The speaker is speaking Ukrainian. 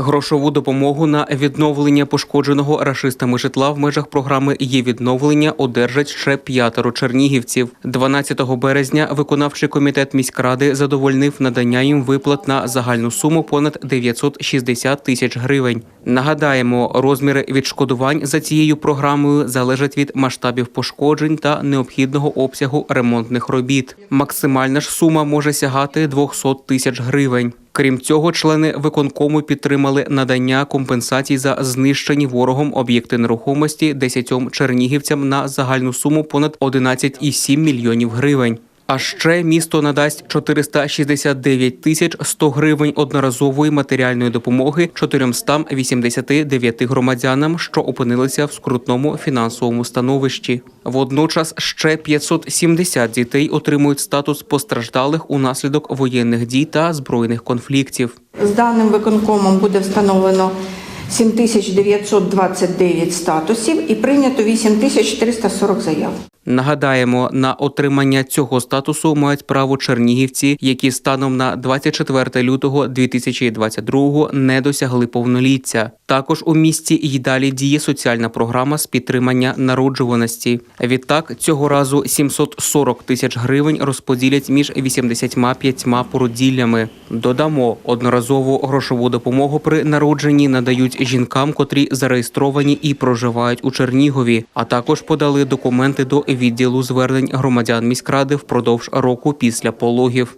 Грошову допомогу на відновлення пошкодженого рашистами житла в межах програми «Є відновлення» одержать ще п'ятеро чернігівців. 12 березня виконавчий комітет міськради задовольнив надання їм виплат на загальну суму понад 960 тисяч гривень. Нагадаємо, розміри відшкодувань за цією програмою залежать від масштабів пошкоджень та необхідного обсягу ремонтних робіт. Максимальна ж сума може сягати 200 тисяч гривень. Крім цього, члени виконкому підтримали надання компенсацій за знищені ворогом об'єкти нерухомості 10 чернігівцям на загальну суму понад 11,7 мільйонів гривень. А ще місто надасть 469 тисяч 100 гривень одноразової матеріальної допомоги 489 громадянам, що опинилися в скрутному фінансовому становищі. Водночас ще 570 дітей отримують статус постраждалих унаслідок воєнних дій та збройних конфліктів. З даним виконкомом буде встановлено 7929 статусів і прийнято 8440 заяв. Нагадаємо, на отримання цього статусу мають право чернігівці, які станом на 24 лютого 2022 не досягли повноліття. Також у місті й далі діє соціальна програма з підтримання народжуваності. Відтак цього разу 740 тисяч гривень розподілять між 85 породіллями. Додамо одноразову грошову допомогу при народженні надають жінкам, котрі зареєстровані і проживають у Чернігові, а також подали документи до відділу звернень громадян міськради впродовж року після пологів.